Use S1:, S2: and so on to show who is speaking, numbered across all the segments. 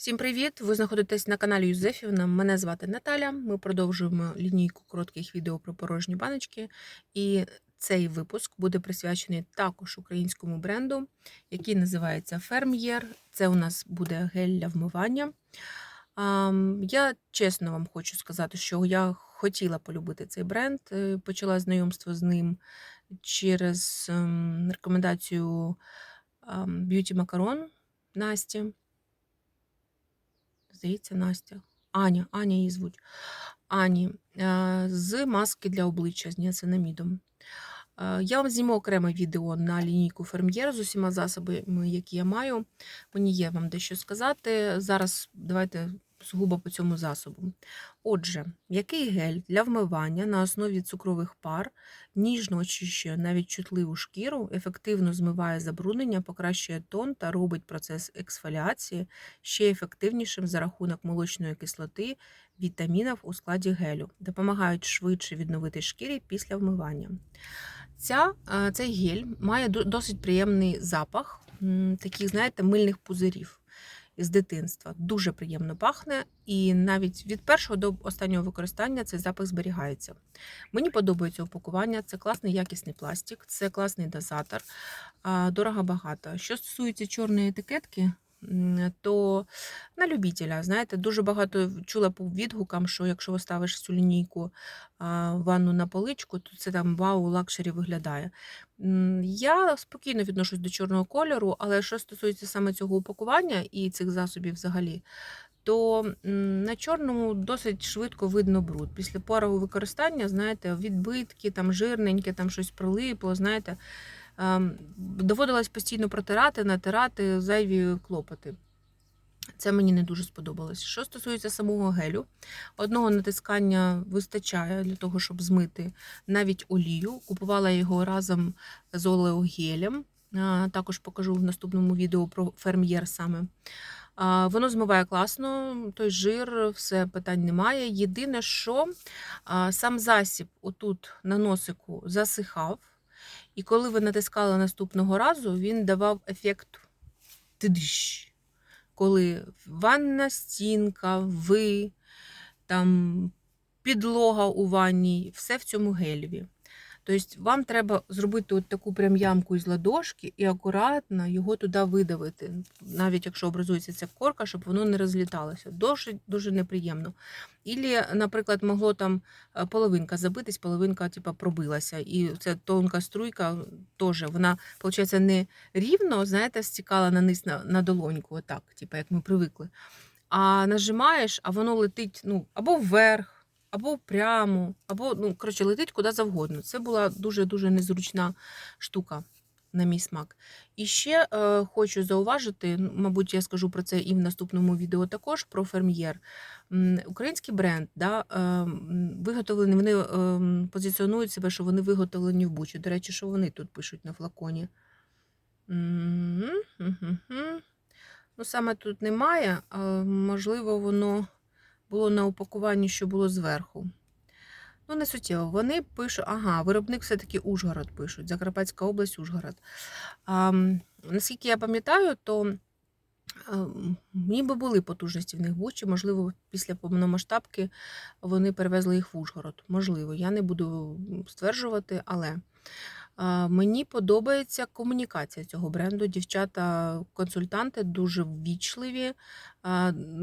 S1: Всім привіт! Ви знаходитесь на каналі Юзефівна. Мене звати Наталя. Ми продовжуємо лінійку коротких відео про порожні баночки. І цей випуск буде присвячений також українському бренду, який називається Ферм'єр. Це у нас буде гель для вмивання. Я чесно вам хочу сказати, що я хотіла полюбити цей бренд. Е, Почала знайомство з ним через ем, рекомендацію ам, Beauty Macaron Насті. Здається, Настя. Аня, Аня її звуть. Ані, е, з маски для обличчя з ніацинамідом. Е, Я вам зніму окреме відео на лінійку Ферм'єр з усіма засобами, які я маю. Мені є вам дещо сказати. Зараз давайте сугубо по цьому засобу. Отже, який гель для вмивання на основі цукрових пар ніжно очищує навіть чутливу шкіру, ефективно змиває забруднення, покращує тон та робить процес ексфоліації ще ефективнішим за рахунок молочної кислоти, вітамінів у складі гелю, допомагають швидше відновити шкірі після вмивання. Ця, е, цей гель має досить приємний запах, таких, знаєте, мильних пузирів з дитинства. Дуже приємно пахне, і навіть від першого до останнього використання цей запах зберігається. Мені подобається упакування, це класний якісний пластик, це класний дозатор, дорого багато. Що стосується чорної етикетки, то на любителя, знаєте, дуже багато чула по відгукам, що якщо ви ставиш цю лінійку ванну на поличку, то це там вау, лакшері виглядає. Я спокійно відношусь до чорного кольору, але що стосується саме цього упакування і цих засобів взагалі, то на чорному досить швидко видно бруд. Після порового використання, знаєте, відбитки, там жирненьке, там щось прилипло, знаєте, доводилось постійно протирати, натирати зайві клопоти. Це мені не дуже сподобалось. Що стосується самого гелю, одного натискання вистачає для того, щоб змити навіть олію. Купувала його разом з олеогелем. Також покажу в наступному відео про ферм'єр саме. Воно змиває класно, той жир, все питань немає. Єдине, що сам засіб отут на носику засихав, і коли ви натискали наступного разу, він давав ефект тидиш коли ванна стінка, ви, там, підлога у ванні, все в цьому гелеві. Тобто вам треба зробити от таку прям ямку із ладошки і акуратно його туди видавити, навіть якщо образується ця корка, щоб воно не розліталося. Дуже, дуже неприємно. Ілі, наприклад, могло там е, половинка забитись, половинка типа, пробилася. І ця тонка струйка теж, вона, виходить, не рівно, знаєте, стікала на низ на, на долоньку, отак, типу, як ми привикли. А нажимаєш, а воно летить ну, або вверх, або прямо, або, ну, коротше, летить куди завгодно. Це була дуже-дуже незручна штука. На мій смак. І ще е, хочу зауважити, ну, мабуть, я скажу про це і в наступному відео також про ферм'єр. Український бренд, да, е, виготовлені, вони е, позиціонують себе, що вони виготовлені в Бучі. До речі, що вони тут пишуть на флаконі. Ну, саме тут немає, а, можливо, воно було на упакуванні, що було зверху. Ну, не суттєво. Вони пишуть, ага, виробник все-таки Ужгород пишуть, Закарпатська область, Ужгород. А, наскільки я пам'ятаю, то а, ніби були потужності в них Бучі, можливо, після повномасштабки вони перевезли їх в Ужгород. Можливо, я не буду стверджувати, але мені подобається комунікація цього бренду. Дівчата-консультанти дуже ввічливі,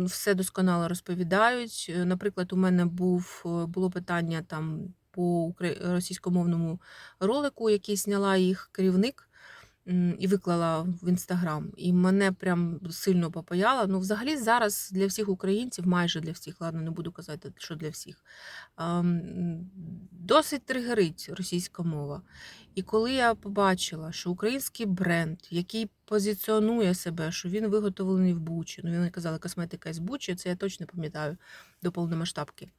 S1: все досконало розповідають. Е, Наприклад, у мене був, е, було питання там по російськомовному ролику, який зняла їх керівник і виклала в інстаграм. І мене прям сильно попаяло. Ну, взагалі, зараз для всіх українців, майже для всіх, ладно, не буду казати, що для всіх, досить тригерить російська мова. І коли я побачила, що український бренд, який позиціонує себе, що він виготовлений в Бучі, ну вони казали, косметика з Бучі, це я точно пам'ятаю до повномасштабки.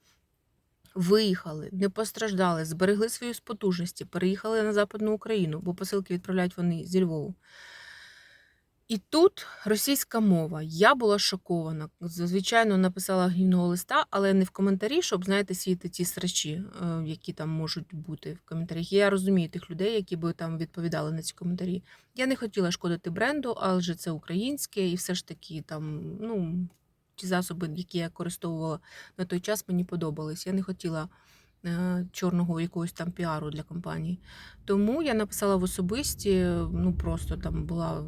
S1: Виїхали, не постраждали, зберегли свої потужності, переїхали на Западну Україну, бо посилки відправляють вони зі Львову. І тут російська мова. Я була шокована. Звичайно, написала гнівного листа, але не в коментарі, щоб, знаєте, сіяти ті срачі, е, які там можуть бути в коментарях. Я розумію тих людей, які би там відповідали на ці коментарі. Я не хотіла шкодити бренду, але це українське, і все ж таки там, ну. Ті засоби, які я використовувала на той час, мені подобались. Я не хотіла е, чорного якогось там піару для компанії. Тому я написала в особисті, ну просто там була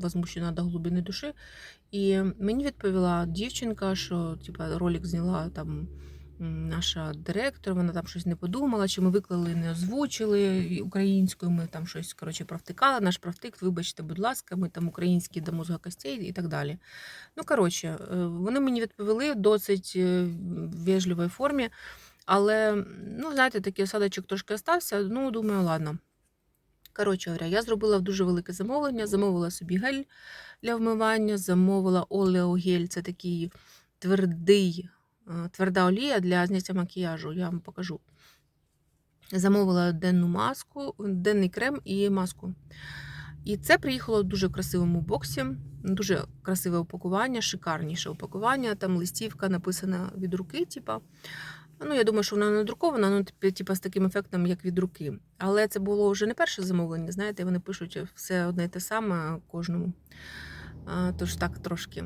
S1: возмущена до глибини душі. І мені відповіла дівчинка, що типа ролик зняла там наша директор, вона там щось не подумала, чи ми виклали, не озвучили українською. Ми там щось коротше провтикали. Наш провтик, вибачте, будь ласка, ми там українські до мозга костей і так далі. Ну, коротше, е, вони мені відповіли досить е, вежливій формі. Але, ну, знаєте, такий осадочок трошки остався. Ну, думаю, ладно. Коротше говоря, я зробила дуже велике замовлення, замовила собі гель для вмивання, замовила олеогель, це такий твердий, тверда олія для зняття макіяжу, я вам покажу. Замовила денну маску, денний крем і маску. І це приїхало в дуже красивому боксі, дуже красиве упакування, шикарніше упакування. Там листівка написана від руки, типа. Ну, я думаю, що вона надрукована, ну, типу, з таким ефектом, як від руки. Але це було вже не перше замовлення, знаєте, вони пишуть все одне і те саме кожному. А, тож так трошки.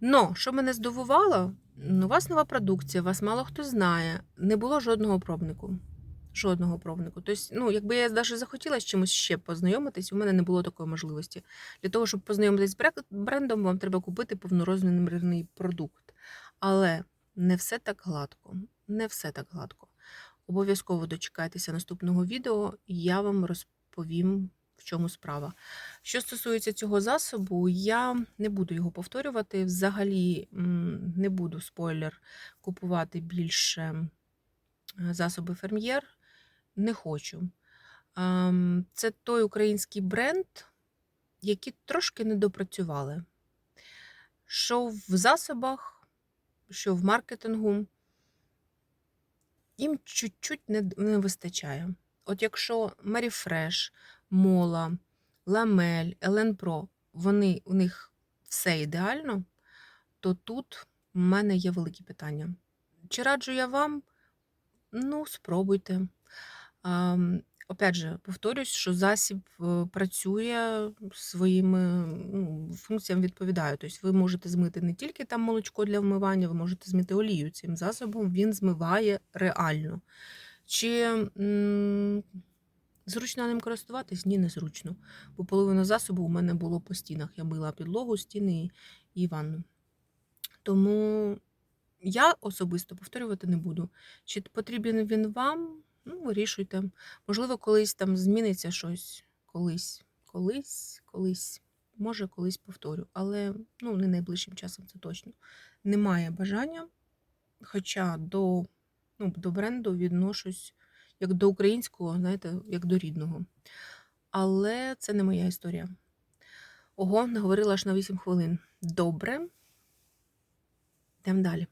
S1: Но, що мене здивувало, ну, у вас нова продукція, вас мало хто знає, не було жодного пробнику. Жодного пробнику. Тобто, ну, якби я навіть захотіла з чимось ще познайомитись, у мене не було такої можливості. Для того, щоб познайомитись з брендом, вам треба купити повнорозмірний продукт. Але не все так гладко. Не все так гладко. Обов'язково дочекайтеся наступного відео, і я вам розповім, чому справа. Що стосується цього засобу, я не буду його повторювати. Взагалі не буду спойлер купувати більше засоби ферм'єр. Не хочу. Ем, Це той український бренд, який трошки не допрацювали. Що в засобах, що в маркетингу, їм чуть-чуть не, вистачає. От якщо Merryfresh, Мола, Ламель, Елен Про, вони, у них все ідеально, то тут в мене є великі питання. Чи раджу я вам? Ну, спробуйте. Ам, Опять же, повторюсь, що засіб е, працює своїми ну, функціям відповідає. Тобто ви можете змити не тільки там молочко для вмивання, ви можете змити олію цим засобом, він змиває реально. Чи зручно ним користуватись? Ні, не зручно. Бо половина засобу у мене було по стінах. Я мила підлогу, стіни і ванну. Тому я особисто повторювати не буду. Чи потрібен він вам? Ну, вирішуйте. Можливо, колись там зміниться щось. Колись, колись, колись. Може, колись повторю. Але ну, не найближчим часом це точно. Немає бажання. Хоча до, ну, до бренду відношусь як до українського, знаєте, як до рідного. Але це не моя історія. Ого, наговорила аж на 8 хвилин. Добре. Йдемо далі.